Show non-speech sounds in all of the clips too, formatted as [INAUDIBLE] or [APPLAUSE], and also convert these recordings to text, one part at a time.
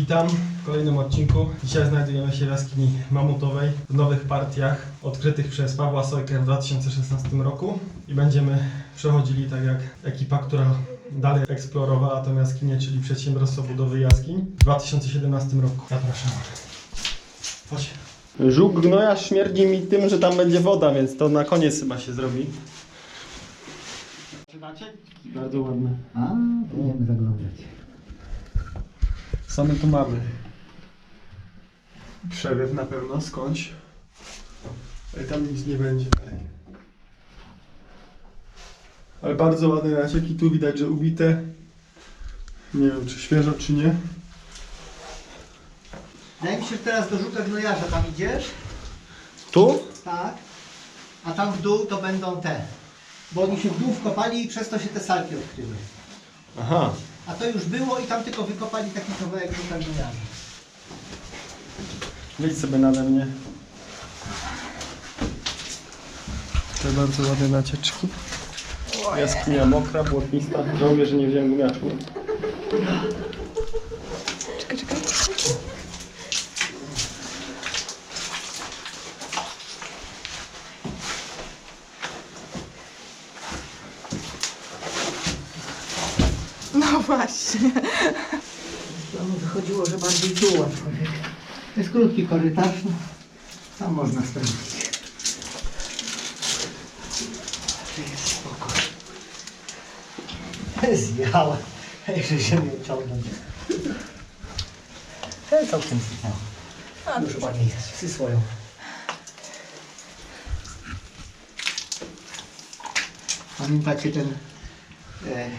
Witam w kolejnym odcinku. Dzisiaj znajdujemy się w jaskini mamutowej w nowych partiach odkrytych przez Pawła Sojkę w 2016 roku i będziemy przechodzili tak jak ekipa, która dalej eksplorowała tę jaskinię, czyli Przedsiębiorstwo Budowy Jaskiń w 2017 roku. Zapraszam. Chodź. Żółk gnoja śmierdzi mi tym, że tam będzie woda, więc to na koniec chyba się zrobi. Zaczynacie? Bardzo ładne. A, będziemy zaglądać. Co my tu mamy? Przeryw na pewno, skądś. Ale tam nic nie będzie dalej. Ale bardzo ładne nacieki, tu widać, że ubite. Nie wiem, czy świeżo, czy nie. Wydaje mi się, teraz do żuka gnojarza tam idziesz. Tu? Tak. A tam w dół to będą te. Bo oni się w dół wkopali i przez to się te salki odkryły. Aha. A to już było i tam tylko wykopali taki kawałek żuka gnojarza. Wejdź sobie nade mnie. Te bardzo ładne nacieczki. Jaskinia mokra, błotnista. Żałuję, że nie wziąłem gumiaczku. Właśnie. To mi wychodziło, że bardziej tu aczkolwiek. To jest krótki korytarz. No. Tam można sprawdzić. Tu jest spoko. Zjechała. Jeszcze się mnie ciągnąć. To całkiem zjechała. Już ładnie jest. Psy swoją. Pamiętacie ten e,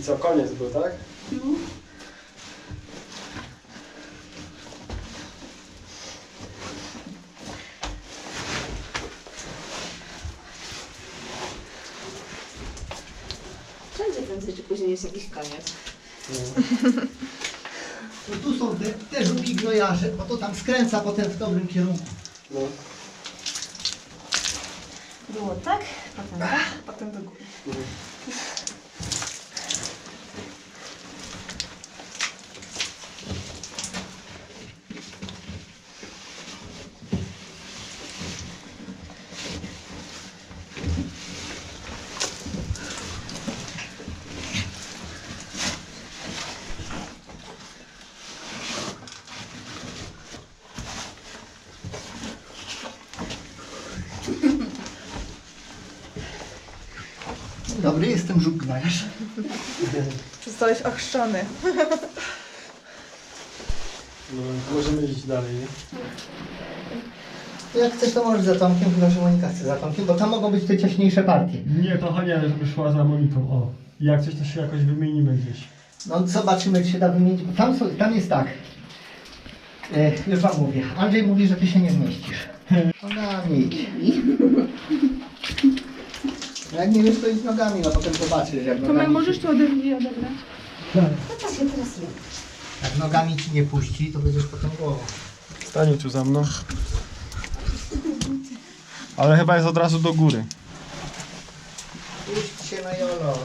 I co, koniec był, tak? Wszędzie prędzej czy później jest jakiś koniec. No [LAUGHS] tu są te, te żółki gnojarze, bo to tam skręca potem w dobrym kierunku. No. Było tak, potem tak, potem do góry. Dobry, jestem żółk gnojarz. Zostałeś ochrzczony. no. Możemy iść dalej, nie? Jak chcesz, to możesz za Tomkiem, chyba że Monika chce za Tomkiem, bo tam mogą być te ciaśniejsze partie. Nie, to Hania, żeby szła za Moniką. O. Jak coś, to się jakoś wymienimy gdzieś. No zobaczymy, czy się da wymienić, bo tam, są, tam jest tak. E, już wam mówię. Andrzej mówi, że ty się nie zmieścisz. [LAUGHS] Nogami idź. No Jak nie wiesz, to idź nogami, no potem zobaczysz, jak nogami... Tomek, możesz tu ode mnie odebrać? Jak nogami ci nie puści, to będziesz potem głową. Stanie tu za mną. Ale chyba jest od razu do góry. Puść się na jolo.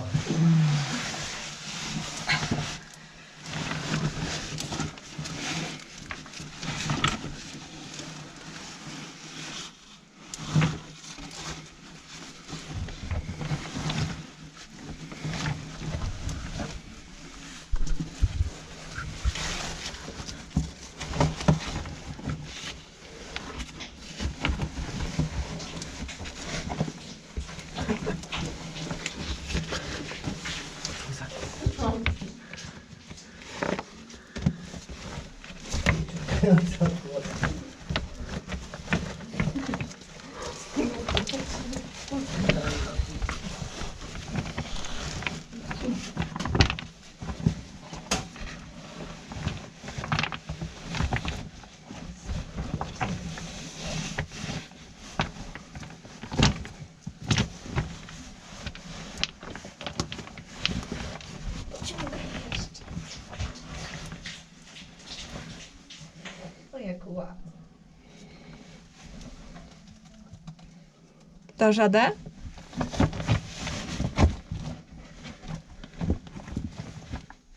Radę?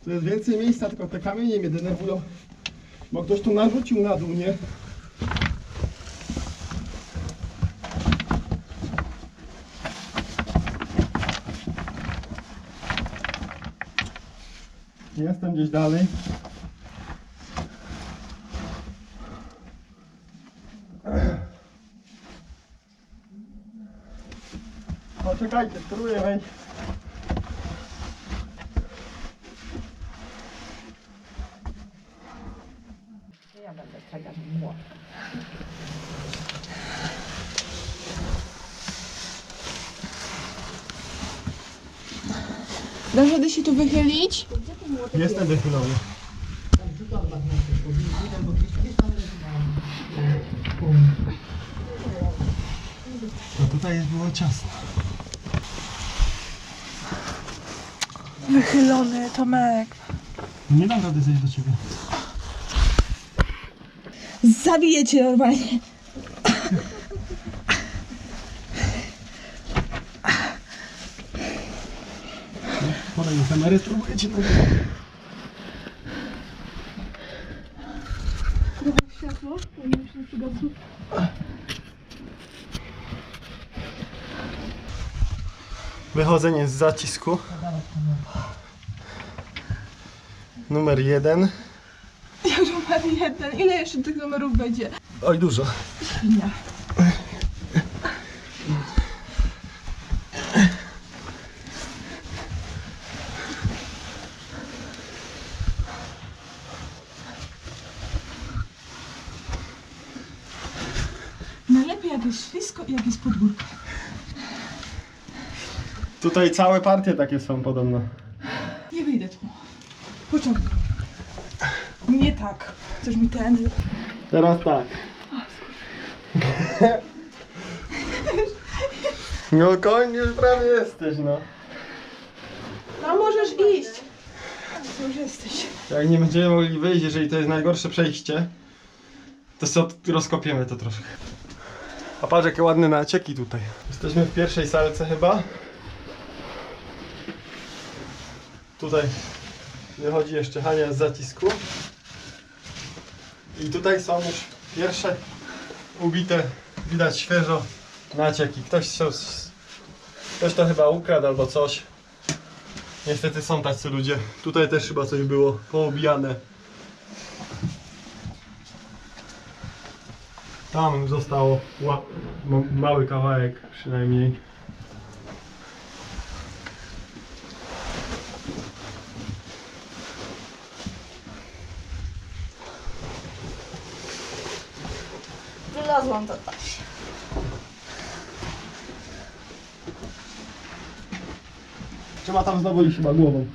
Tu jest więcej miejsca, tylko te kamienie mnie denerwują. Bo ktoś tu narzucił na dół, nie? Jestem gdzieś dalej. Poczekajcie, spróbuję wejść. Ja będę czekać młoda. Dasz radę się tu wychylić? Jestem wychylony. No tutaj jest było ciasno. Wychylony, Tomek. Nie dam rady zejść do ciebie. Zabiję cię normalnie. Podaj mi kamerę, spróbuję cię na Światło, powinno się przygotować. Wychodzenie z zacisku. Numer jeden. Jak numer jeden. Ile jeszcze tych numerów będzie? Oj, dużo. Świnia. Najlepiej jak jest ślisko i jak jest pod górką. Tutaj całe partie takie są podobno. Pociągnij. Nie tak. Chcesz mi ten... Teraz tak. No koń już prawie jesteś, no. No możesz iść. Tu już jesteś. Jak nie będziemy mogli wyjść, jeżeli to jest najgorsze przejście, to sobie rozkopiemy to troszkę. A patrz jakie ładne nacieki tutaj. Jesteśmy w pierwszej salce chyba. Tutaj wychodzi jeszcze Hania z zacisku. I tutaj są już pierwsze ubite, widać świeżo nacieki. Ktoś, ktoś to chyba ukradł albo coś. Niestety są tacy ludzie. Tutaj też chyba coś było poobijane. Tam zostało mały kawałek przynajmniej. Tam znowu iść chyba głową.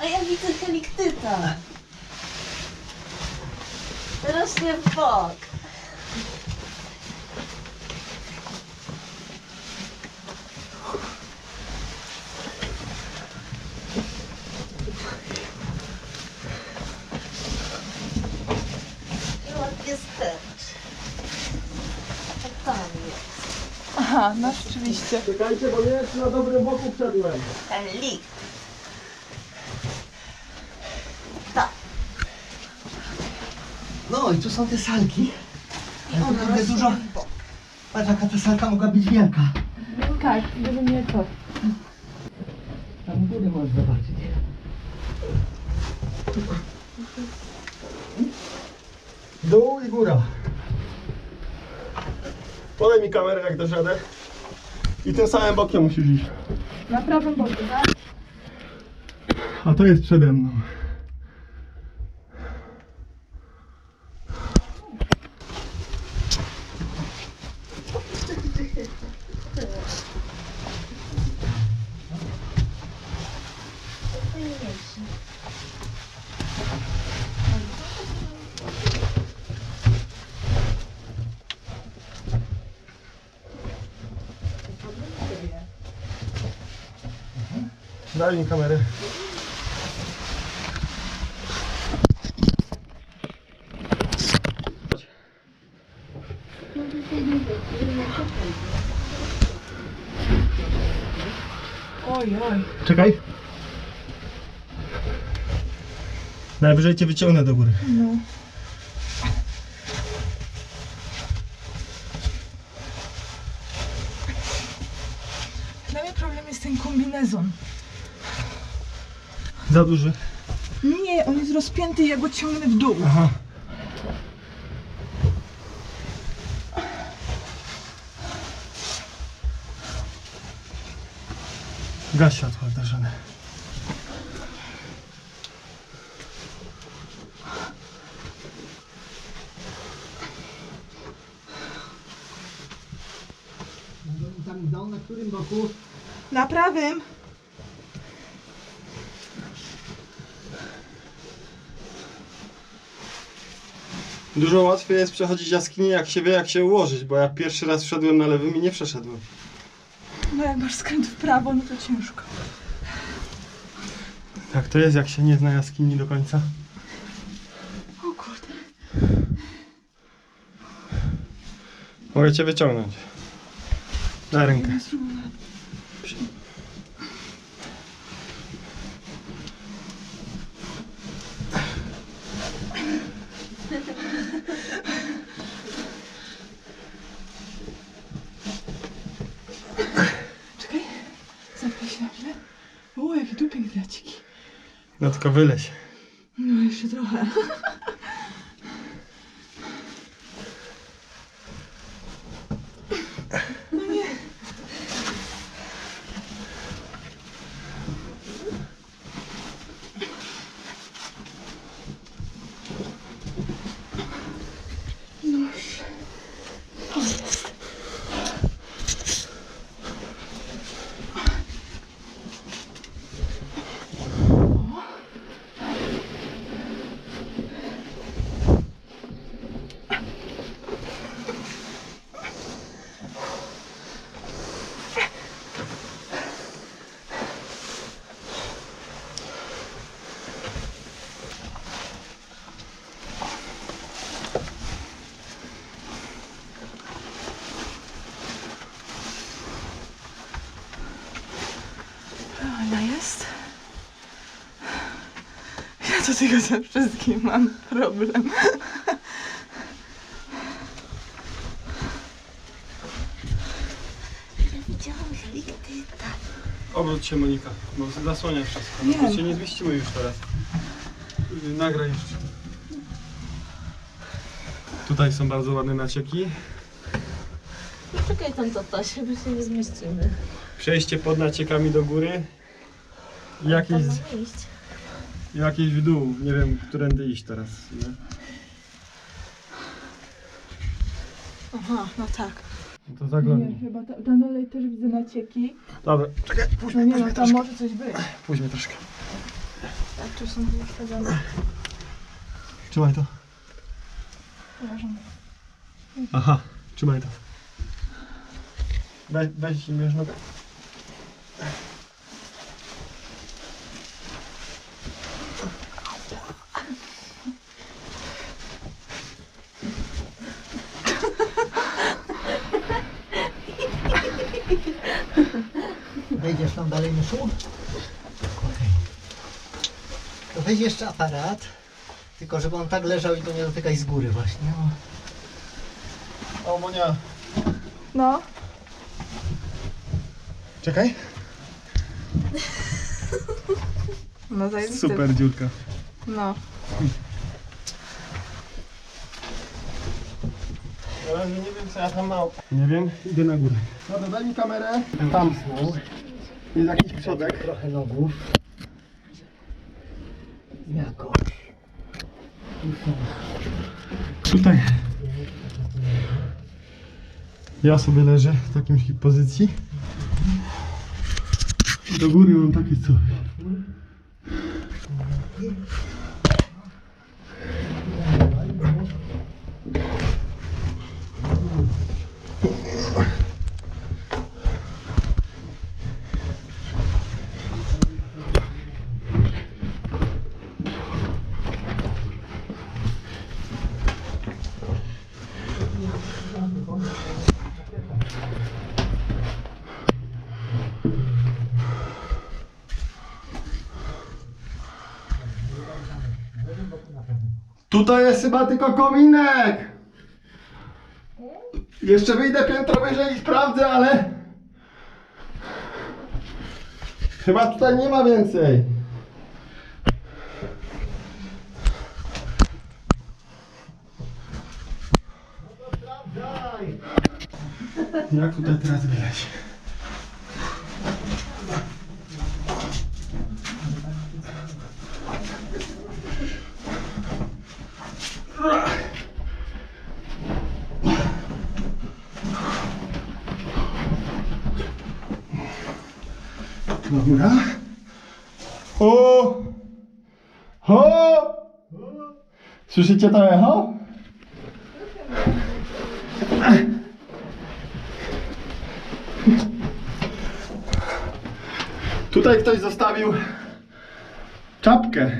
A ja widzę heliktyta. Rośnie w bok. I ładnie stęcz. A tam jest. Aha, rzeczywiście. Czekajcie, bo nie czy na dobrym boku wszedłem. Helik. Tak. No i tu są te salki. I Ale to rośnie dużo. Patrz jaka ta salka mogła być wielka. Tak, gdyby nie to. Tam góry możesz zobaczyć. Dół i góra. Podaj mi kamerę jak dasz radę. I tym samym bokiem musisz iść. Na prawym boku, tak? A to jest przede mną. Daj mi kamerę. Oj, oj. Czekaj. Najwyżej cię wyciągnę do góry. No. Dla mnie problem jest ten kombinezon. Za duży. Nie, on jest rozpięty i ja go ciągnę w dół. Aha. Gaś światło, Darzane. Tam dał na którym boku? Na prawym. Dużo łatwiej jest przechodzić jaskinię, jak się wie, jak się ułożyć, bo ja pierwszy raz wszedłem na lewym i nie przeszedłem. No jak masz skręt w prawo, no to ciężko. Tak to jest, jak się nie zna jaskini do końca. O kurde. Mogę cię wyciągnąć. Daj rękę. Czekaj. Zapnij się dobrze. O, jakie tu piękne draciki. No tylko wyleź. No jeszcze trochę. No nie. No już. O, jest. Ona jest. Ja do tego ze wszystkim mam problem. Ja widziałam, że nigdy tak. Obróć się Monika, bo zasłania wszystko. Nie. No, się nie zmieścimy już teraz. Yy, Nagraj jeszcze. Tutaj są bardzo ładne nacieki. No czekaj tam to Tosie, bo się nie zmieścimy. Przejście pod naciekami do góry. Jakieś, iść. jakieś w dół. Nie wiem, którędy iść teraz. Nie? Aha, no tak. No to Nie, zaglądnij. chyba ta, tam dalej też widzę nacieki. Dobra, czekaj, puść No mnie, nie puść no, mnie tam troszkę. może coś być. Puść mnie troszkę. Tak, tu są ustawione. Trzymaj to. Uważam. Aha, trzymaj to. Weź, weź i mierz nogę. Wejdziesz tam dalej, myszu? Okej. To weź jeszcze aparat. Tylko żeby on tak leżał i to nie dotykaj z góry właśnie. O. O, Monia. No. Czekaj. [LAUGHS] No zajebiste. Super dziurka. No. Ale nie wiem co ja tam mam. Nie wiem, idę na górę. Dobra, daj mi kamerę. Tam są. Jest jakiś przodek. Trochę nogów. Jakoś. Tutaj. Ja sobie leżę w takiej pozycji. Do góry mam takie coś. Tutaj jest chyba tylko kominek. Jeszcze wyjdę piętro wyżej i sprawdzę, ale... Chyba tutaj nie ma więcej. Jak tutaj teraz widać? Dobra. O! Ho! Słyszycie to echo? Tutaj ktoś zostawił czapkę.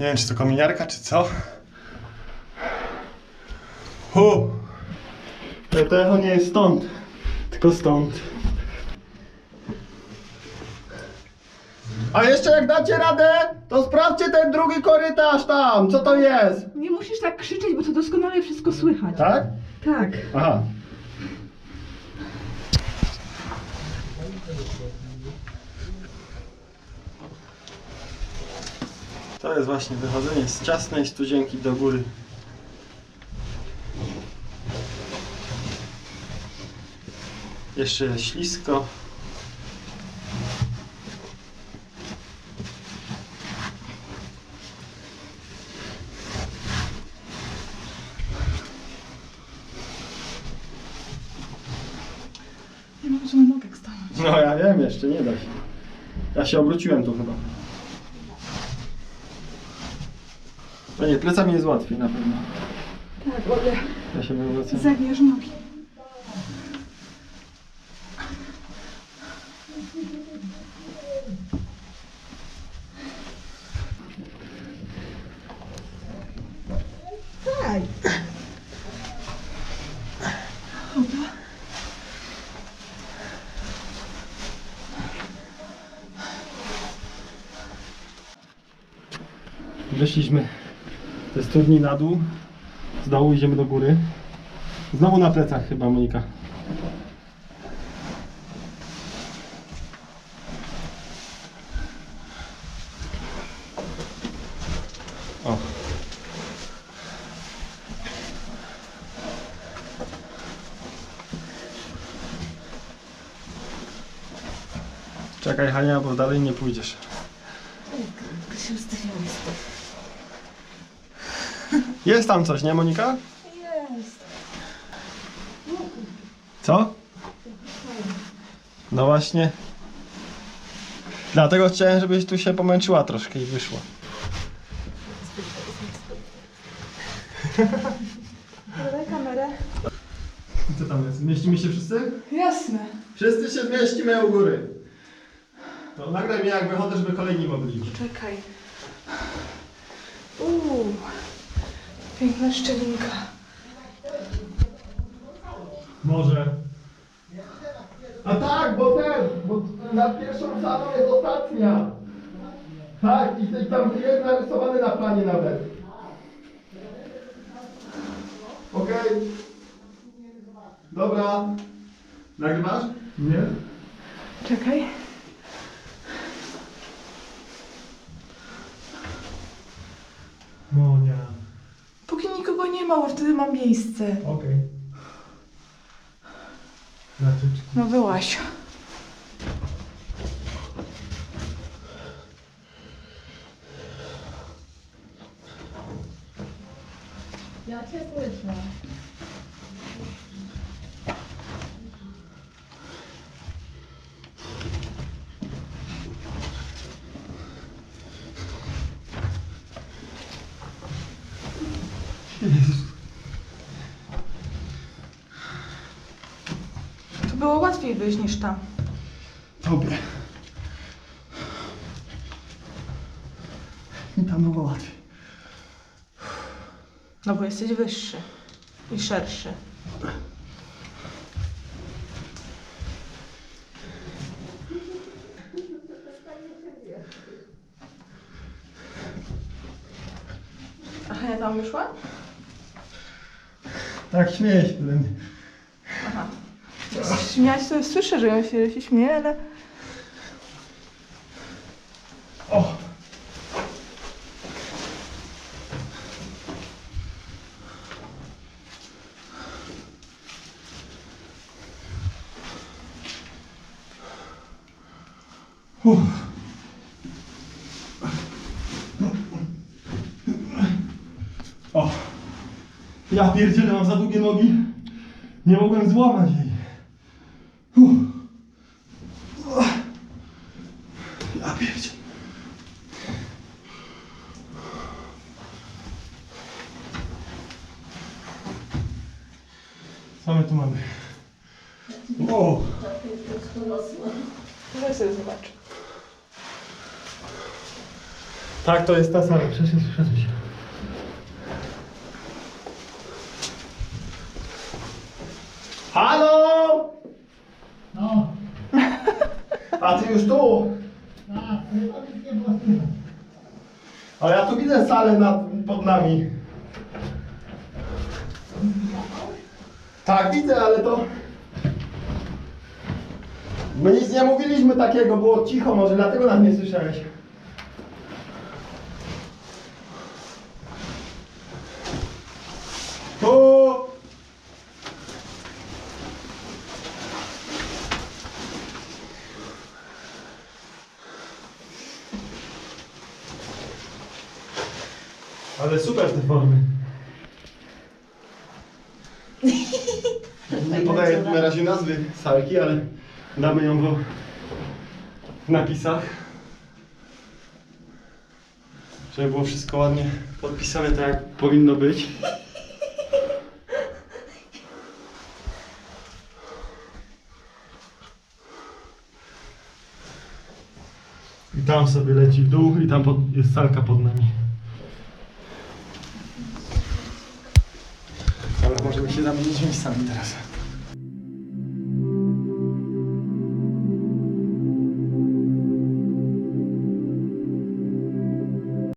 Nie wiem, czy to kominiarka, czy co? Hu! Ale to echo nie jest stąd, tylko stąd. A jeszcze jak dacie radę, to sprawdźcie ten drugi korytarz tam, co to jest? Nie musisz tak krzyczeć, bo to doskonale wszystko słychać. Tak? Tak. Aha. To jest właśnie wychodzenie z ciasnej studzienki do góry. Jeszcze jest ślisko. Nie mam co na nogach stanąć. No ja wiem, jeszcze nie da się. Ja się obróciłem tu chyba. No nie, plecami jest łatwiej na pewno. Tak, ale Ja się wywrócę. zagniesz nogi. Wyszliśmy ze studni na dół. Z dołu idziemy do góry. Znowu na plecach chyba Monika. Czekaj Hania, bo dalej nie pójdziesz. Tylko się. Jest tam coś, nie Monika? Jest. Co? No właśnie. Dlatego chciałem, żebyś tu się pomęczyła troszkę i wyszła. Daj kamerę. Co tam jest? Mieścimy się wszyscy? Jasne. Wszyscy się zmieścimy u góry. To nagraj mnie jak wychodzę, żeby kolejni mogli. Czekaj. Uuu. Piękna szczelinka. Może. A tak, bo ten, bo nad pierwszą salą jest ostatnia. Tak, i i tam jest narysowany na planie nawet. Okej. Dobra. Nagrywasz? Nie. Czekaj. Monia. Ma, bo wtedy mam miejsce. Okej. Znaczy, No byłaś. Ja cię słyszę. Tu było łatwiej wyjść niż tam. Dobra. I tam było łatwiej. No bo jesteś wyższy i szerszy. A Hania tam wyszła? Tak, śmieję się. Aha. To słyszę, że on się, się śmieje, ale... O! Uff. O! Ja pierdzielę, mam za długie nogi. Nie mogłem złamać jej. Uff. Ja pierdzielę. Co my tu mamy? O! Weź sobie zobacz. Tak, to jest ta sala. Przesuń się, przesuń się. Halo! No, A ty już tu? tak. Ale ja tu widzę salę nad, pod nami. Tak, widzę, ale to... My nic nie mówiliśmy takiego, było cicho, może dlatego nas nie słyszałeś. Tu! Ale super te formy. Nie podaję na razie nazwy salki, ale damy ją w w napisach. Żeby było wszystko ładnie podpisane tak jak powinno być. I tam sobie leci w dół i tam pod, jest salka pod nami. Się zamienić miejscami teraz.